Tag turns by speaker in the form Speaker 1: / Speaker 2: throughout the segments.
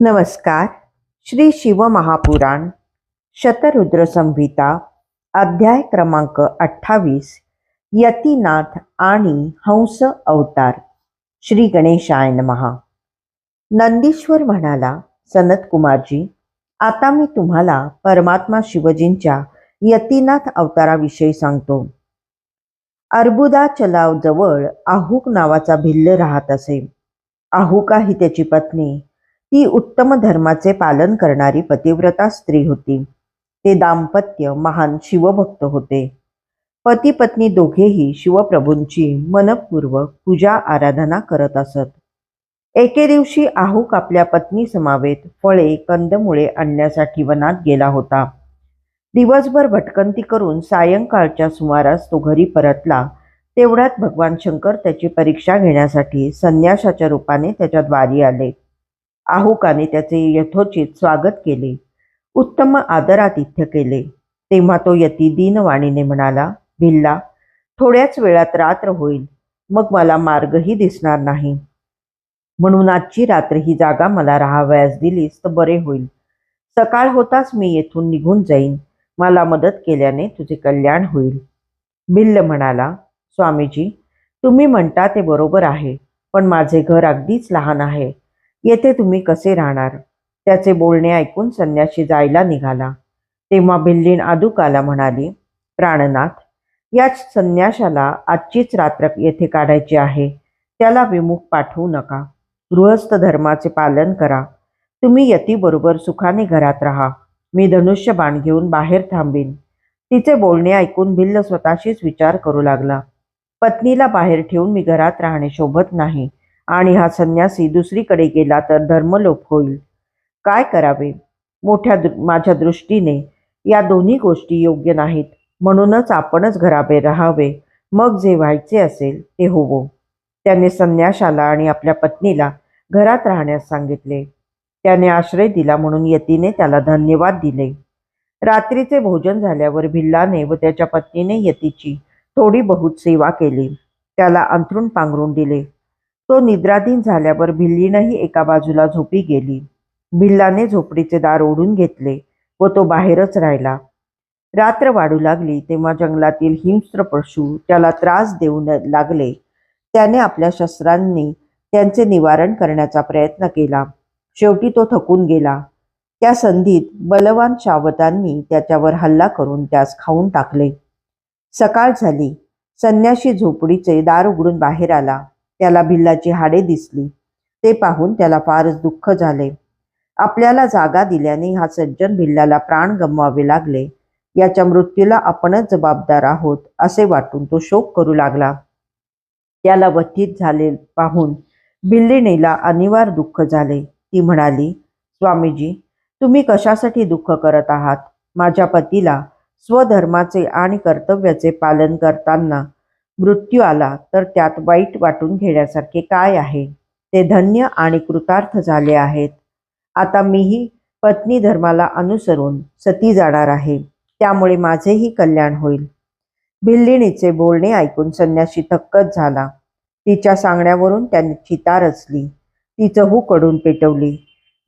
Speaker 1: नमस्कार. श्री शिवमहापुराण शतरुद्र संहिता अध्याय क्रमांक अठ्ठावीस यतीनाथ आणि हंस अवतार श्री गणेशाय महा नंदीश्वर म्हणाला सनत कुमारजी आता मी तुम्हाला परमात्मा शिवजींच्या यतीनाथ अवताराविषयी सांगतो. अर्बुदा चलाव जवळ आहुक नावाचा भिल्ल राहत असे. आहुका ही त्याची पत्नी ती उत्तम धर्माचे पालन करणारी पतिव्रता स्त्री होती. ते दाम्पत्य महान शिवभक्त होते. पती पत्नी दोघेही शिवप्रभूंची मनपूर्वक पूजा आराधना करत असत. एके दिवशी आहुक आपल्या पत्नी समावेत फळे कंदमुळे आणण्यासाठी वनात गेला होता. दिवसभर भटकंती करून सायंकाळच्या सुमारास तो घरी परतला. तेवढ्यात भगवान शंकर त्याची परीक्षा घेण्यासाठी संन्यासाच्या रूपाने त्याच्या द्वारी आले. आहुकाने त्याचे यथोचित स्वागत केले. उत्तम आदरातिथ्य केले. तेव्हा तो यती दीनवाणीने म्हणाला भिल्ला थोड्याच वेळात रात्र होईल. मग मला मार्गही दिसणार नाही. म्हणून आजची रात्र ही जागा मला राहावयास दिलीस तर बरे होईल. सकाळ होताच मी येथून निघून जाईन. मला मदत केल्याने तुझे कल्याण होईल. भिल्ल म्हणाला स्वामीजी तुम्ही म्हणता ते बरोबर आहे पण माझे घर अगदीच लहान आहे. येथे तुम्ही कसे राहणार? त्याचे बोलणे ऐकून संन्याशी जायला निघाला. तेव्हा भिल्लीन आदुकाला म्हणाली प्राणनाथ याच संन्याशाला आजचीच रात्र येथे काढायची आहे. त्याला विमुख पाठवू नका. गृहस्थ धर्माचे पालन करा. तुम्ही यतीबरोबर सुखाने घरात राहा. मी धनुष्य बाण घेऊन बाहेर थांबीन. तिचे बोलणे ऐकून भिल्ल स्वतःशीच विचार करू लागला. पत्नीला बाहेर ठेवून मी घरात राहणे शोभत नाही. आणि हा संन्यासी दुसरीकडे गेला तर धर्मलोप होईल. काय करावे? मोठ्या दृ माझ्या दृष्टीने या दोन्ही गोष्टी योग्य नाहीत. म्हणूनच आपणच घराबे राहावे. मग जे व्हायचे असेल ते होवो. त्याने संन्याशाला आणि आपल्या पत्नीला घरात राहण्यास सांगितले. त्याने आश्रय दिला म्हणून यतीने त्याला धन्यवाद दिले. रात्रीचे भोजन झाल्यावर भिल्लाने व त्याच्या पत्नीने यतीची थोडी बहुत सेवा केली. त्याला अंथरूण पांघरून दिले. तो निद्राधीन झाल्यावर भिल्लीनंही एका बाजूला झोपी गेली. भिल्लाने झोपडीचे दार ओढून घेतले व तो बाहेरच राहिला. रात्र वाढू लागली तेव्हा जंगलातील हिंस्त्र पशु त्याला त्रास देऊ लागले. त्याने आपल्या शस्त्रांनी त्यांचे निवारण करण्याचा प्रयत्न केला. शेवटी तो थकून गेला. त्या संधीत बलवान शावतांनी त्याच्यावर हल्ला करून त्यास खाऊन टाकले. सकाळ झाली. संन्याशी झोपडीचे दार उघडून बाहेर आला. त्याला भिल्लाची हाडे दिसली. ते पाहून त्याला फारच दुःख झाले. आपल्याला जागा दिल्याने हा सज्जन भिल्लाला प्राण गमवावे लागले. याच्या मृत्यूला आपणच जबाबदार आहोत असे वाटून तो शोक करू लागला. त्याला वथित झाले पाहून भिल्लिणीला अनिवार्य दुःख झाले. ती म्हणाली स्वामीजी तुम्ही कशासाठी दुःख करत आहात? माझ्या पतीला स्वधर्माचे आणि कर्तव्याचे पालन करताना मृत्यू आला तर त्यात वाईट वाटून घेण्यासारखे काय आहे? ते धन्य आणि कृतार्थ झाले आहेत. आता मीही पत्नी धर्माला अनुसरून सती जाणार आहे. त्यामुळे माझेही कल्याण होईल. भिल्लिणीचे बोलणे ऐकून संन्याशी थक्कच झाला. तिच्या सांगण्यावरून त्याने चिता रचली. ती चहू कडून पेटवली.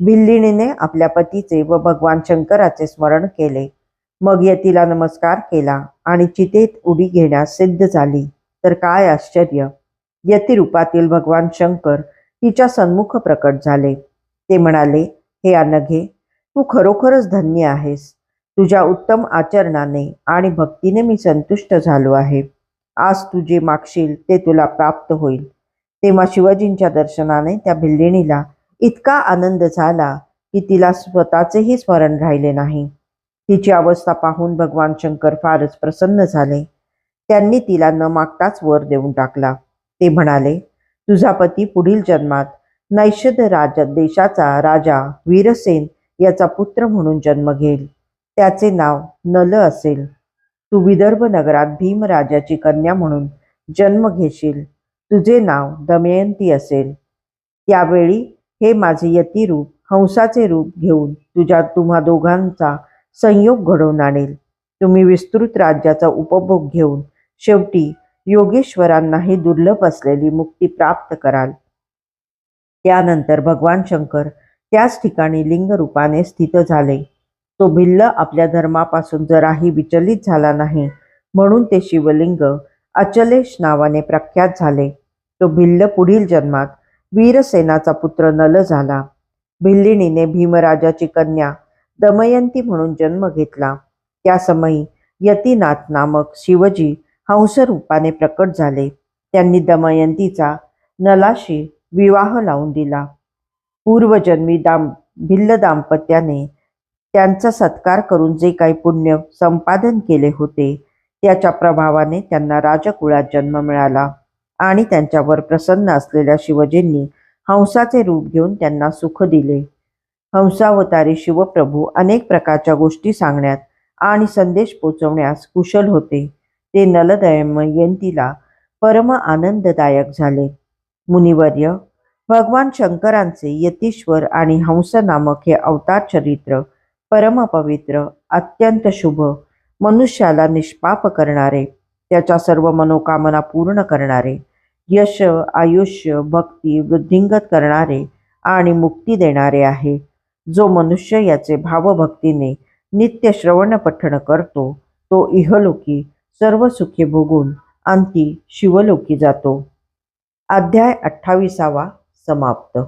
Speaker 1: भिल्लिणीने आपल्या पतीचे व भगवान शंकराचे स्मरण केले. मग यतीला नमस्कार केला आणि चितेत उडी घेण्यास सिद्ध झाली. तर काय आश्चर्य. यतिरूपातील भगवान शंकर तिच्या सन्मुख प्रकट झाले. ते म्हणाले हे अनघे तू खरोखरच धन्य आहेस. तुझ्या उत्तम आचरणाने आणि भक्तीने मी संतुष्ट झालो आहे. आज तू जे मागशील ते तुला प्राप्त होईल. तेव्हा शिवजींच्या दर्शनाने त्या भिल्लिणीला इतका आनंद झाला की तिला स्वतःचेही स्मरण राहिले नाही. तिची अवस्था पाहून भगवान शंकर फारच प्रसन्न झाले. त्यांनी तिला न मागताच वर देऊन टाकला. ते म्हणाले तुझा पती पुढील जन्मात नैषद राजा देशाचा राजा वीरसेन याचा पुत्र म्हणून जन्म घेईल. त्याचे नाव नल असेल. तू विदर्भ नगरात भीमराजाची कन्या म्हणून जन्म घेशील. तुझे नाव दमयंती असेल. त्यावेळी हे माझे यतिरूप हंसाचे रूप घेऊन तुझ्या तुम्हा दोघांचा संयोग घडवून आणेल. तुम्ही विस्तृत राज्याचा उपभोग घेऊन शेवटी योगेश्वरांनाही दुर्लभ असलेली मुक्ती प्राप्त कराल. त्यानंतर भगवान शंकर त्याच ठिकाणी लिंगरूपाने स्थित झाले. तो भिल्ल आपल्या धर्मापासून जराही विचलित झाला नाही म्हणून ते शिवलिंग अचलेश नावाने प्रख्यात झाले. तो भिल्ल पुढील जन्मात वीरसेनाचा पुत्र नल झाला. भिल्लिणीने भीमराजाची कन्या दमयंती म्हणून जन्म घेतला. त्या समयी यतीनाथ नामक शिवजी हंस रूपाने प्रकट झाले. त्यांनी दमयंतीचा नलाशी विवाह लावून दिला. पूर्वजन्मी दाम भिल्ल दाम्पत्याने त्यांचा सत्कार करून जे काही पुण्य संपादन केले होते त्याच्या प्रभावाने त्यांना राजकुळात जन्म मिळाला आणि त्यांच्यावर प्रसन्न असलेल्या शिवजींनी हंसाचे रूप घेऊन त्यांना सुख दिले. हंसावतारी शिवप्रभू अनेक प्रकारच्या गोष्टी सांगण्यात आणि संदेश पोचवण्यास कुशल होते. ते नलदयमयंतीला परम आनंददायक झाले. मुनिवर्य भगवान शंकरांचे यतीश्वर आणि हंस नामक हे अवतार चरित्र परमपवित्र अत्यंत शुभ मनुष्याला निष्पाप करणारे त्याच्या सर्व मनोकामना पूर्ण करणारे यश आयुष्य भक्ती वृद्धिंगत करणारे आणि मुक्ती देणारे आहे. जो मनुष्य याचे भावभक्तीने नित्य श्रवण पठण करतो तो इहलोकी सर्व सुखे भोगून अंती शिवलोकी जातो. अध्याय अठ्ठावीसावा समाप्त.